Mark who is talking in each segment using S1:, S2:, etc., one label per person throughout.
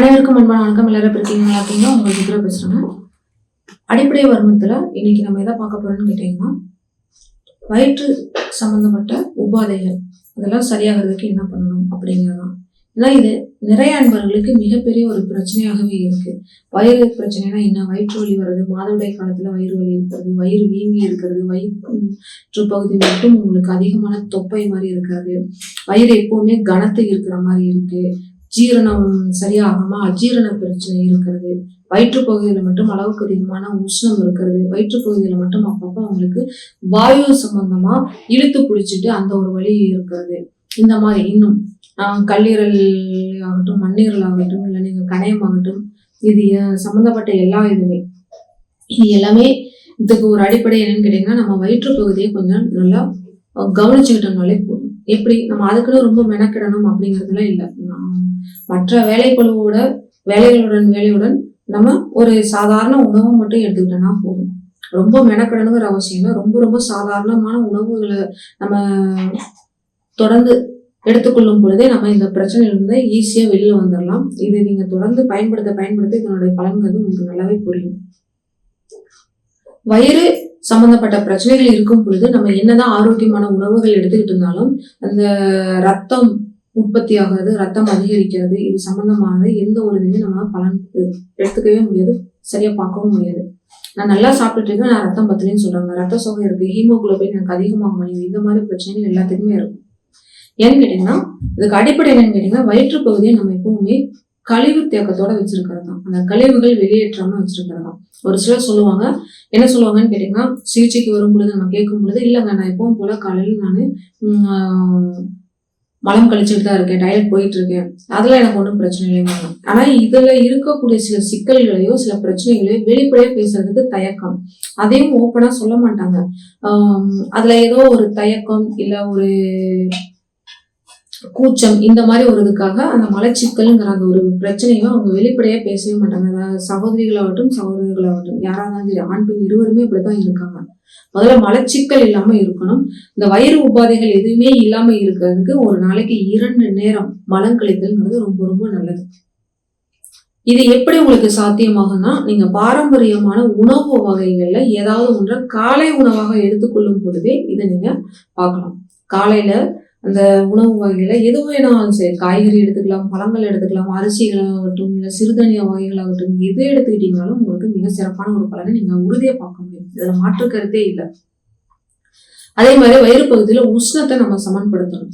S1: அனைவருக்கும் அன்பான வணக்கம். எல்லாரும் இருக்கீங்களா அப்படின்னா நல்லா இருக்கீங்களா? உங்க பேசுறேங்க. அடிப்படை வர்மத்துல இன்னைக்கு நம்ம எதை பார்க்க போறோம்னு கேட்டீங்கன்னா வயிற்று சம்பந்தப்பட்ட உபாதைகள். அதெல்லாம் சரியாகிறதுக்கு என்ன பண்ணணும் அப்படிங்கிறதான் ஏன்னா இது நிறைய அன்பர்களுக்கு மிகப்பெரிய ஒரு பிரச்சனையாகவே இருக்கு. வயிறு பிரச்சனைனா என்ன? வயிற்று வலி வர்றது மாதவிடை காலத்துல வயிறு வலி இருக்கிறது வயிறு வீங்கி இருக்கிறது வயிற்று பகுதி மட்டும் உங்களுக்கு அதிகமான தொப்பை மாதிரி இருக்கிறது வயிறு எப்பவுமே கனத்து இருக்கிற மாதிரி இருக்கு. ஜீரணம் சரியாகாம அஜீரண பிரச்சனை இருக்கிறது. வயிற்று பகுதியில் மட்டும் அளவுக்கு அதிகமான உஷ்ணம் இருக்கிறது. வயிற்று பகுதியில் மட்டும் அப்பப்போ அவங்களுக்கு வாயு சம்பந்தமா இழுத்து பிடிச்சிட்டு அந்த ஒரு வழி இருக்கிறது. இந்த மாதிரி இன்னும் கல்லீரல் ஆகட்டும் மண்ணீரல் ஆகட்டும் இல்லை நீங்கள் கணையம் ஆகட்டும் இது சம்மந்தப்பட்ட எல்லா இதுவுமே. இது எல்லாமே இதுக்கு ஒரு அடிப்படை என்னன்னு கேட்டீங்கன்னா நம்ம வயிற்று பகுதியை கொஞ்சம் நல்லா கவனிச்சுக்கிட்டோம்னாலே போதும். எப்படி நம்ம அதுக்குன்னு ரொம்ப மெனக்கிடணும் அப்படிங்கிறதுலாம் இல்லை. மற்ற வேலைக்குழுவோட வேலைகளுடன் வேலையுடன் நம்ம ஒரு சாதாரண உணவை மட்டும் எடுத்துக்கிட்டோம்னா போதும். ரொம்ப மெனக்கிடணுங்கிற அவசியம் இல்லை. ரொம்ப ரொம்ப சாதாரணமான உணவுகளை நம்ம தொடர்ந்து எடுத்துக்கொள்ளும் பொழுதே நம்ம இந்த பிரச்சனையிலிருந்து ஈஸியா வெளியில வந்துடலாம் இது நீங்க தொடர்ந்து பயன்படுத்த பயன்படுத்த இதனுடைய பலன்கள் உங்களுக்கு நல்லாவே புரியும். வயிறு சம்பந்தப்பட்ட பிரச்சனைகள் இருக்கும் பொழுது நம்ம என்னதான் ஆரோக்கியமான உணவுகள் எடுத்துக்கிட்டு இருந்தாலும் அந்த ரத்தம் உற்பத்தி ஆகிறது ரத்தம் அதிகரிக்கிறது இது சம்பந்தமானது எந்த ஒரு இதுவுமே நம்ம பலன் எடுத்துக்கவே முடியாது சரியா பார்க்கவும் முடியாது. நான் நல்லா சாப்பிட்டுட்டு இருக்கேன் நான் ரத்தம் பத்தலைன்னு சொல்றாங்க. ரத்த சோகை இருக்கு ஹீமோகுளோபின் எனக்கு அதிகமாக முடியும் இந்த மாதிரி பிரச்சனைகள் எல்லாத்துக்குமே இருக்கும். ஏன்னு கேட்டீங்கன்னா இதுக்கு அடிப்படை என்னன்னு கேட்டீங்கன்னா வயிற்று பகுதியை நம்ம எப்பவுமே கழிவு தேக்கத்தோட வச்சிருக்கிறது தான் அந்த கழிவுகள் வெளியேற்றாம வச்சிருக்கிறது தான் ஒரு சிலர் சொல்லுவாங்க என்ன சொல்லுவாங்கன்னு கேட்டீங்கன்னா சிகிச்சைக்கு வரும் பொழுது நம்ம கேட்கும் பொழுது இல்லைங்க நான் எப்பவும் போல காலையில் நான் மலம் கழிச்சுட்டு தான் இருக்கேன் டயட் போயிட்டு இருக்கேன். அதெல்லாம் எனக்கு ஒன்றும் பிரச்சனை இல்லைங்க ஆனா இதுல இருக்கக்கூடிய சில சிக்கல்களையோ சில பிரச்சனைகளையோ வெளிப்படையா பேசுறதுக்கு தயக்கம். அதையும் ஓப்பனா சொல்ல மாட்டாங்க. அதில் அதுல ஏதோ ஒரு தயக்கம் இல்ல ஒரு கூச்சம் இந்த மாதிரி ஒரு இதுக்காக அந்த மலச்சிக்கல்ங்கிற அந்த ஒரு பிரச்சனையும் அவங்க வெளிப்படையா பேசவே மாட்டாங்க. அதாவது சகோதரிகளாகட்டும் சகோதரிகளாகட்டும் யாராவது சரி ஆண் பெண் இருவருமே இப்படிதான் இருக்காங்க. முதல்ல மலச்சிக்கல் இல்லாம இருக்கணும். இந்த வயிறு உபாதைகள் எதுவுமே இல்லாம இருக்கிறதுக்கு ஒரு நாளைக்கு இரண்டு நேரம் மலம் கழித்தல்ங்கிறது ரொம்ப ரொம்ப நல்லது. இது எப்படி உங்களுக்கு சாத்தியமாகும்னா நீங்க பாரம்பரியமான உணவு வகைகள்ல ஏதாவது ஒன்றை காலை உணவாக எடுத்துக்கொள்ளும் பொழுதே இதை நீங்க பார்க்கலாம். காலையில அந்த உணவு வகையில எது வேணாலும் சரி காய்கறி எடுத்துக்கலாம் பழங்கள் எடுத்துக்கலாம் அரிசிகளாகட்டும் இல்ல சிறுதானிய வகைகளாகட்டும் எதை எடுத்துக்கிட்டீங்கனாலும் உங்களுக்கு மிக சிறப்பான ஒரு பலனை நீங்க உறுதியா பார்க்க முடியும். இதுல மாற்று கருத்தே இல்லை. அதே மாதிரி வயிறு பகுதியில உஷ்ணத்தை நம்ம சமன்படுத்தணும்.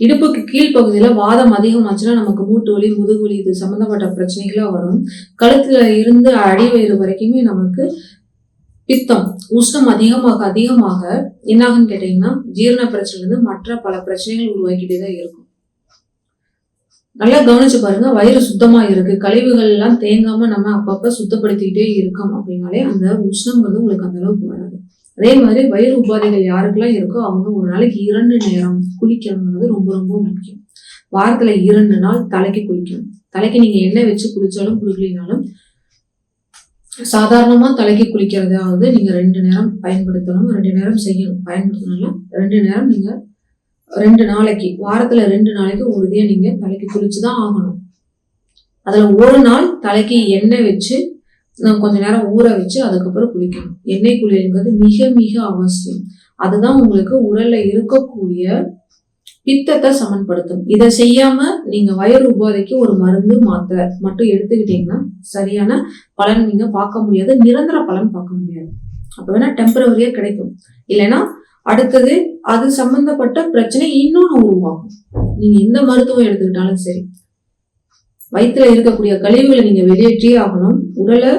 S1: இடுப்புக்கு கீழ்ப்பகுதியில வாதம் அதிகமாச்சுன்னா நமக்கு மூட்டு வலி முதுகு வலி இது சம்பந்தப்பட்ட பிரச்சனைகளா வரும். கழுத்துல இருந்து அடி வயிறு வரைக்குமே நமக்கு பித்தம் உஷ்ணம் அதிகமாக அதிகமாக என்னாகுன்னு கேட்டீங்கன்னா ஜீரண பிரச்சனை இருந்து மற்ற பல பிரச்சனைகள் உருவாக்கிட்டே தான் இருக்கும். நல்லா கவனிச்சு பாருங்க வயிறு சுத்தமா இருக்கு. கழிவுகள் எல்லாம் தேங்காம நம்ம அப்பப்ப சுத்தப்படுத்திக்கிட்டே இருக்கோம் அப்படின்னாலே அந்த உஷ்ணம் வந்து உங்களுக்கு அந்த அளவுக்கு வராது. அதே மாதிரி வயிறு உபாதைகள் யாருக்கெல்லாம் இருக்கோ அவங்க ஒரு நாளைக்கு இரண்டு நேரம் குளிக்கணுங்கிறது ரொம்ப ரொம்ப முக்கியம். வாரத்துல இரண்டு நாள் தலைக்கு குளிக்கணும். தலைக்கு நீங்க எண்ணெய் வச்சு குளிச்சாலும் குளிக்கலினாலும் சாதாரணமாக தலைக்கு குளிக்கிறதாவது நீங்கள் ரெண்டு நேரம் பயன்படுத்தணும் ரெண்டு நேரம் செய்யணும் பயன்படுத்தணும்ல ரெண்டு நேரம் நீங்கள் ரெண்டு நாளைக்கு வாரத்தில் ரெண்டு நாளைக்கு உறுதியாக நீங்கள் தலைக்கு குளிச்சுதான் ஆகணும். அதில் ஒரு நாள் தலைக்கு எண்ணெய் வச்சு கொஞ்சம் கொஞ்ச நேரம் ஊற வச்சு அதுக்கப்புறம் குளிக்கணும். எண்ணெய் குளியல்ங்கிறது மிக மிக அவசியம். அதுதான் உங்களுக்கு உடலில் இருக்கக்கூடிய பித்தத்தை சமன்படுத்தும். இதை செய்யாம நீங்க வயிறு உபாதைக்கு ஒரு மருந்து மாத்திரை மட்டும் எடுத்துக்கிட்டீங்கன்னா சரியான பலன் நீங்க பார்க்க முடியாது. நிரந்தர பலன் பார்க்க முடியாது. அப்ப வேணா டெம்பரவரியா கிடைக்கும். இல்லைன்னா அடுத்தது அது சம்பந்தப்பட்ட பிரச்சனை இன்னொன்னு உருவாகும். நீங்க எந்த மருத்துவம் எடுத்துக்கிட்டாலும் சரி. வயிற்றுல இருக்கக்கூடிய கழிவுகளை நீங்க வெளியேற்றியே ஆகணும். உடலை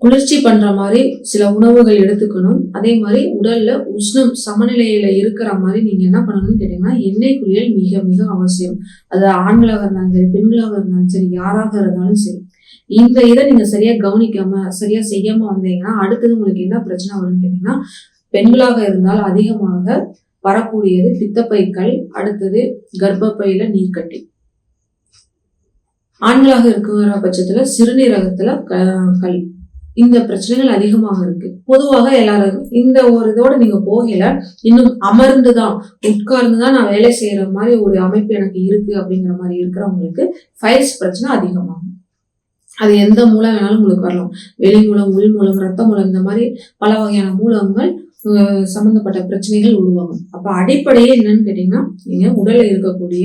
S1: குளிர்ச்சி பண்ற மாதிரி சில உணவுகள் எடுத்துக்கணும். அதே மாதிரி உடல்ல உஷ்ணம் சமநிலையில இருக்கிற மாதிரி நீங்க என்ன பண்ணணும்னு கேட்டீங்கன்னா எண்ணெய் குளியல் மிக மிக அவசியம். அது ஆண்களாக இருந்தாலும் சரி பெண்களாக இருந்தாலும் சரி யாராக இருந்தாலும் சரி. இந்த இதை நீங்க சரியா கவனிக்காம சரியா செய்யாம வந்தீங்கன்னா அடுத்தது உங்களுக்கு என்ன பிரச்சனை வரும்னு கேட்டீங்கன்னா பெண்களாக இருந்தால் அதிகமாக வரக்கூடியது பித்தப்பைக்கள் அடுத்தது கர்ப்பப்பையில நீர்க்கட்டி. ஆண்களாக இருக்கிற பட்சத்துல சிறுநீரகத்துல க- கல். இந்த பிரச்சனைகள் அதிகமாக இருக்கு. பொதுவாக எல்லாரும் இந்த ஒரு இதோட நீங்க போகல இன்னும் அமர்ந்துதான் உட்கார்ந்துதான் நான் வேலை செய்யற மாதிரி ஒரு அமைப்பு எனக்கு இருக்கு அப்படிங்கிற மாதிரி இருக்கிறவங்களுக்கு ஃபைல்ஸ் பிரச்சனை அதிகமாகும். அது எந்த மூலம் வேணாலும் உங்களுக்கு வரலாம். வெளி மூலம் உள் மூலம் ரத்த மூலம் இந்த மாதிரி பல வகையான மூலங்கள் சம்மந்தப்பட்ட சம்பந்தப்பட்ட பிரச்சனைகள் உருவாகும். அப்ப அடிப்படையே என்னன்னு கேட்டீங்கன்னா நீங்க உடல்ல இருக்கக்கூடிய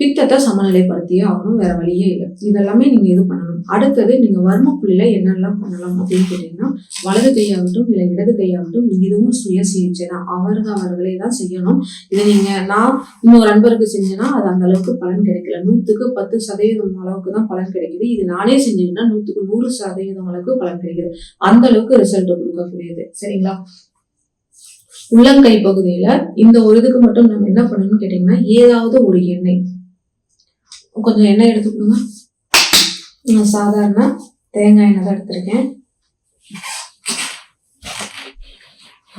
S1: பித்தத்தை சமநிலைப்படுத்தியே ஆகணும் வேற வழியே இல்லை. இதெல்லாமே நீங்க இது பண்ணணும் அடுத்தது நீங்க வர்ம புள்ளியில என்னெல்லாம் பண்ணலாம் அப்படின்னு கேட்டீங்கன்னா வலது கையாகட்டும் இல்லை இடது கையாகட்டும் இதுவும் சுய சிகிச்சை தான். அவர்கள் அவர்களே தான் செய்யணும். இதை நீங்க நான் இன்னொரு நண்பருக்கு செஞ்சேன்னா அது அந்த அளவுக்கு பலன் கிடைக்கல. நூத்துக்கு பத்து சதவீதம் அளவுக்கு தான் பலன் கிடைக்குது. இது நானே செஞ்சேன்னா நூத்துக்கு நூறு சதவீதம் அளவுக்கு பலன் கிடைக்குது. அந்த அளவுக்கு ரிசல்ட் கொடுக்கக்கூடியது. சரிங்களா? உள்ளங்கை பகுதியில இந்த ஒரு இதுக்கு மட்டும் நம்ம என்ன பண்ணணும்னு கேட்டீங்கன்னா ஏதாவது ஒரு எண்ணெய். கொஞ்சம் எண்ணெய் எடுத்துக்கோங்க நான் சாதாரண தேங்காய் எண்ணெய் தான் எடுத்திருக்கேன்.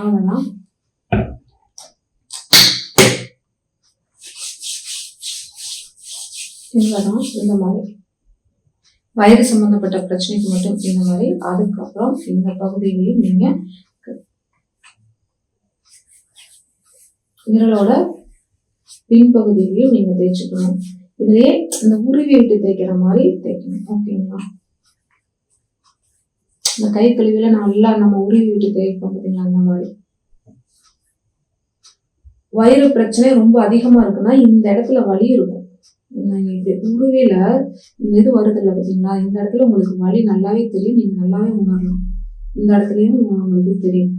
S1: அவ்வளோதான் இவ்வளோதான் இந்த மாதிரி. வயிறு சம்மந்தப்பட்ட பிரச்சனைக்கு மட்டும் இந்த மாதிரி. அதுக்கப்புறம் இந்த பகுதியிலையும் நீங்க விரலோட பின்பகுதியிலையும் நீங்க தேய்ச்சிக்கணும். இதுலயே இந்த உருவி விட்டு தேய்க்கிற மாதிரி தேய்க்கணும். ஓகேங்களா? இந்த கை கழுவில நல்லா நம்ம உருவி விட்டு தேய்ப்போம் பார்த்தீங்களா அந்த மாதிரி. வயிறு பிரச்சனை ரொம்ப அதிகமா இருக்குன்னா இந்த இடத்துல வலி இருக்கும். இப்படி உருவில இந்த இது வருது இல்லை பார்த்தீங்களா இந்த இடத்துல உங்களுக்கு வலி நல்லாவே தெரியும். நீங்க நல்லாவே உணரலாம். இந்த இடத்துலயும் உங்களுக்கு தெரியும்.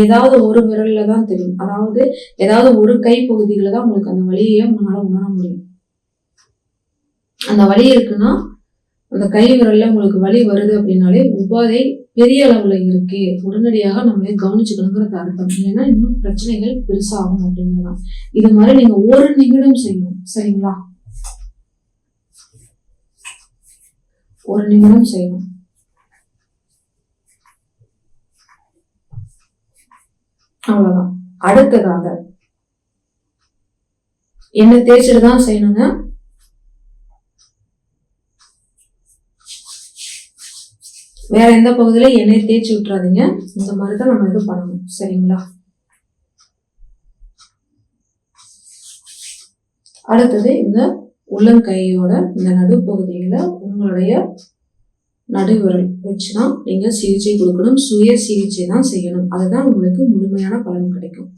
S1: ஏதாவது ஒரு விரல்ல தான் தெரியும். அதாவது ஏதாவது ஒரு கை பகுதியில தான் உங்களுக்கு அந்த வழியை உங்களால உணர முடியும். அந்த வழி இருக்குன்னா அந்த கை விரல்ல உங்களுக்கு வழி வருது அப்படின்னாலே உபாதை பெரிய அளவுல இருக்கு. உடனடியாக நம்மளே கவனிச்சுக்கணுங்கிறது அர்த்தம். இல்லைன்னா இன்னும் பிரச்சனைகள் பெருசாகும் அப்படிங்கிறதான் இது மாதிரி நீங்க ஒரு நிமிடம் செய்யணும். சரிங்களா? ஒரு நிமிடம் செய்யணும். அவ்வளவுதான். அடுத்ததாக எண்ணெய் தேய்ச்சிட்டு தான் செய்யணுங்க? வேற எந்த பகுதியில எண்ணெய் தேய்ச்சி விட்டுறாதீங்க. இந்த மாதிரி தான் நம்ம இது பண்ணணும். சரிங்களா? அடுத்தது இந்த உள்ளங்கையோட இந்த நடுப்பகுதியில உங்களுடைய நடுவிரல் வச்சுதான் நீங்கள் சிகிச்சை கொடுக்கணும். சுய சிகிச்சை தான் செய்யணும். அதுதான் உங்களுக்கு முழுமையான பலன் கிடைக்கும்.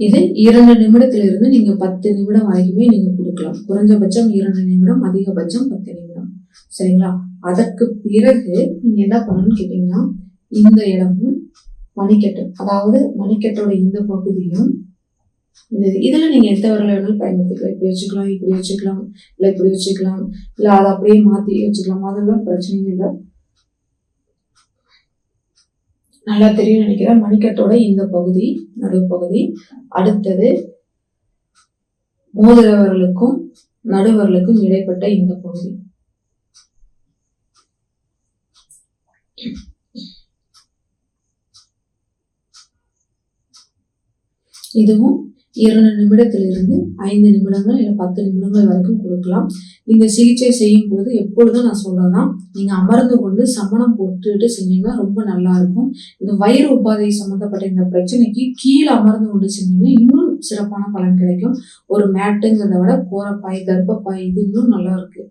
S1: இது இரண்டு நிமிடத்திலிருந்து நீங்க பத்து நிமிடம் வரைக்குமே நீங்க கொடுக்கலாம். குறைஞ்சபட்சம் இரண்டு நிமிடம் அதிகபட்சம் பத்து நிமிடம். சரிங்களா? அதற்கு பிறகு நீங்க என்ன பண்ணணும்னு கேட்டீங்கன்னா இந்த இடமும் மணிக்கட்டு அதாவது மணிக்கட்டோட இந்த பகுதியும் இந்த இதுல நீங்க எந்த விரல வேணாலும் பயன்படுத்திக்கலாம். இப்படி வச்சுக்கலாம் இப்படி வச்சுக்கலாம் இல்ல இப்படி வச்சுக்கலாம் இல்ல அதை அப்படியே மாத்தி வச்சுக்கலாம். அதெல்லாம் பிரச்சனையும் இல்லை. நல்லா தெரியும் நினைக்கிறேன். மணிக்கட்டோட இந்த பகுதி நடுப்பகுதி. அடுத்தது மோதிரவர்களுக்கும் நடுவர்களுக்கும் இடைப்பட்ட இந்த பகுதி. இதுவும் இரண்டு நிமிடத்திலிருந்து ஐந்து நிமிடங்கள் இல்லை பத்து நிமிடங்கள் வரைக்கும் கொடுக்கலாம். இந்த சிகிச்சை செய்யும் பொழுது எப்பொழுதும் நான் சொல்றேன்னா நீங்க அமர்ந்து கொண்டு சமணம் போட்டுட்டு செஞ்சீங்கன்னா ரொம்ப நல்லா இருக்கும். இந்த வயிறு உபாதை சம்மந்தப்பட்ட இந்த பிரச்சனைக்கு கீழே அமர்ந்து கொண்டு செஞ்சீங்கன்னா இன்னும் சிறப்பான பலன் கிடைக்கும். ஒரு மேட்டுங்கிறத விட கோரப்பாய் கர்ப்பப்பாய் இது இன்னும் நல்லா இருக்கு.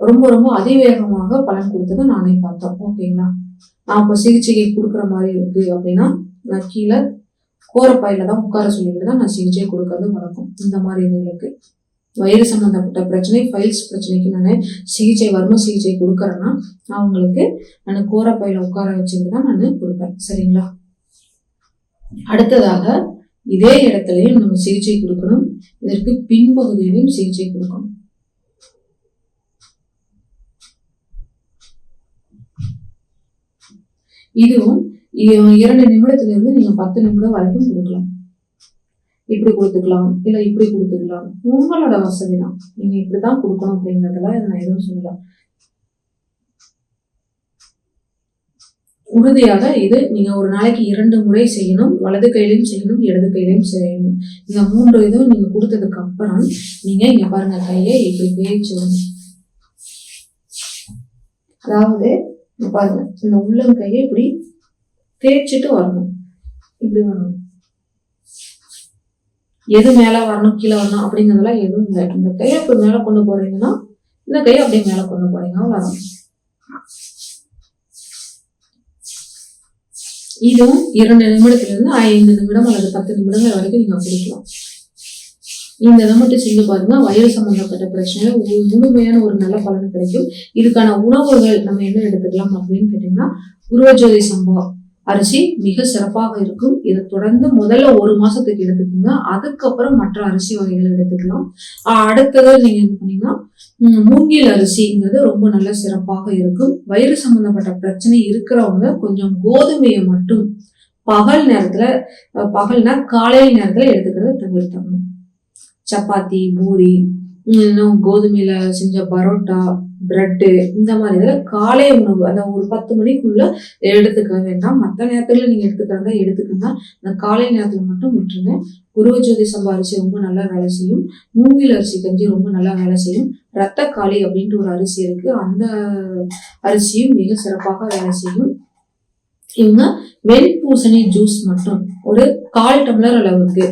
S1: ரொம்ப ரொம்ப அதிவேகமாக பலன் கொடுத்ததை நானே பார்த்தோம். ஓகேங்களா? நான் இப்போ சிகிச்சைக்கு கொடுக்குற மாதிரி இருக்கு அப்படின்னா நான் கீழே கோரப்பாயில் தான் உட்கார சொல்லிட்டு தான் நான் சிகிச்சை கொடுக்கறது வழக்கம். இந்த மாதிரி இதுகளுக்கு வயிறு சம்மந்தப்பட்ட பிரச்சனை ஃபைல்ஸ் பிரச்சனைக்கு நான் சிகிச்சை வர்ம சிகிச்சை கொடுக்குறேன்னா அவங்களுக்கு நான் கோரப்பையில உட்கார வச்சுட்டு தான் நான் கொடுப்பேன். சரிங்களா? அடுத்ததாக இதே இடத்துலயும் நம்ம சிகிச்சை கொடுக்கணும். இதற்கு பின்பகுதியிலும் சிகிச்சை கொடுக்கணும். இதுவும் இரண்டு நிமிடத்துலேருந்து நீங்கள் பத்து நிமிடம் வரைக்கும் கொடுக்கலாம். இப்படி கொடுத்துக்கலாம் இல்லை இப்படி கொடுத்துக்கலாம். உங்களோட வசதி தான். நீங்கள் இப்படி தான் கொடுக்கணும் அப்படிங்கிறதெல்லாம் இதை நான் எதுவும் சொல்லலாம் உறுதியாக இது நீங்கள் ஒரு நாளைக்கு இரண்டு முறை செய்யணும். வலது கையிலையும் செய்யணும் இடது கையிலையும் செய்யணும். இந்த மூன்று இதுவும் நீங்கள் கொடுத்ததுக்கு அப்புறம் நீங்கள் இங்கே பாருங்கள் கையை இப்படி பேச்சு அதாவது பாருங்க இந்த உள்ளங்கையை இப்படி தேய்ச்சிட்டு வரணும். இப்படி வரணும். எது மேல வரணும் கீழே வரணும் அப்படிங்கிறதுலாம் எதுவும் இல்லை. இந்த கையை இப்படி மேல கொண்டு போறீங்கன்னா இந்த கையை அப்படியே மேல கொண்டு போறீங்கன்னா வரணும். இதுவும் இரண்டு நிமிடத்திலிருந்து ஐந்து நிமிடம் அல்லது பத்து நிமிடங்கள் வரைக்கும் நீங்க குடிக்கலாம் இந்த இதை மட்டும் செஞ்சு பாருங்க. வயிறு சம்பந்தப்பட்ட பிரச்சனை முழுமையான ஒரு நல்ல பலன் கிடைக்கும். இதுக்கான உணவுகள் நம்ம என்ன எடுத்துக்கலாம் அப்படின்னு கேட்டீங்கன்னா உருவஜோதி சம்பா அரிசி மிக சிறப்பாக இருக்கும். இதை தொடர்ந்து முதல்ல ஒரு மாசத்துக்கு எடுத்துக்கோங்க. அதுக்கப்புறம் மற்ற அரிசி வகைகள் எடுத்துக்கலாம். ஆஹ் அடுத்தது நீங்க என்ன பண்ணீங்கன்னா மூங்கில் அரிசிங்கிறது ரொம்ப நல்ல சிறப்பாக இருக்கும். வயிறு சம்பந்தப்பட்ட பிரச்சனை இருக்கிறவங்க கொஞ்சம் கோதுமையை மட்டும் பகல் நேரத்துல பகல்னா காலையில் நேரத்துல எடுத்துக்கிறத தவிர்த்தணும் சப்பாத்தி பூரி இன்னும் கோதுமையில செஞ்ச பரோட்டா பிரெட்டு இந்த மாதிரி இதில் காலை உணவு. அந்த ஒரு பத்து மணிக்குள்ள எடுத்துக்க வேண்டாம் மற்ற நேரத்துல நீங்க எடுத்துக்கிறதா எடுத்துக்கோங்க அந்த காலை நேரத்துல மட்டும் விட்டுருங்க. குருவஜோதி சம்பா அரிசி ரொம்ப நல்லா வேலை செய்யும். மூங்கில் அரிசி கஞ்சி ரொம்ப நல்லா வேலை செய்யும். ரத்தக்காளி அப்படின்ட்டு ஒரு அரிசி இருக்கு. அந்த அரிசியும் மிக சிறப்பாக வேலை செய்யும். இவங்க வெண்பூசணி ஜூஸ் மட்டும் ஒரு கால் டம்ளர் அளவுக்கு.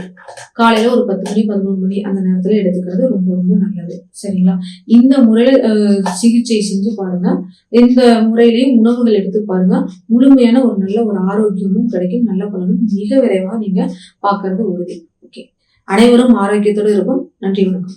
S1: காலையில ஒரு பத்து மணி பதினோரு மணி அந்த நேரத்துல எடுத்துக்கிறது ரொம்ப ரொம்ப நல்லது. சரிங்களா? இந்த முறையில சிகிச்சை செஞ்சு பாருங்க. இந்த முறையிலையும் உணவுகள் எடுத்து பாருங்க. முழுமையான ஒரு நல்ல ஒரு ஆரோக்கியமும் கிடைக்கும். நல்ல பலனும் மிக விரைவாக நீங்க பார்க்கறது உறுதி. ஓகே அனைவரும் ஆரோக்கியத்தோடு இருக்கும் நன்றி வணக்கம்.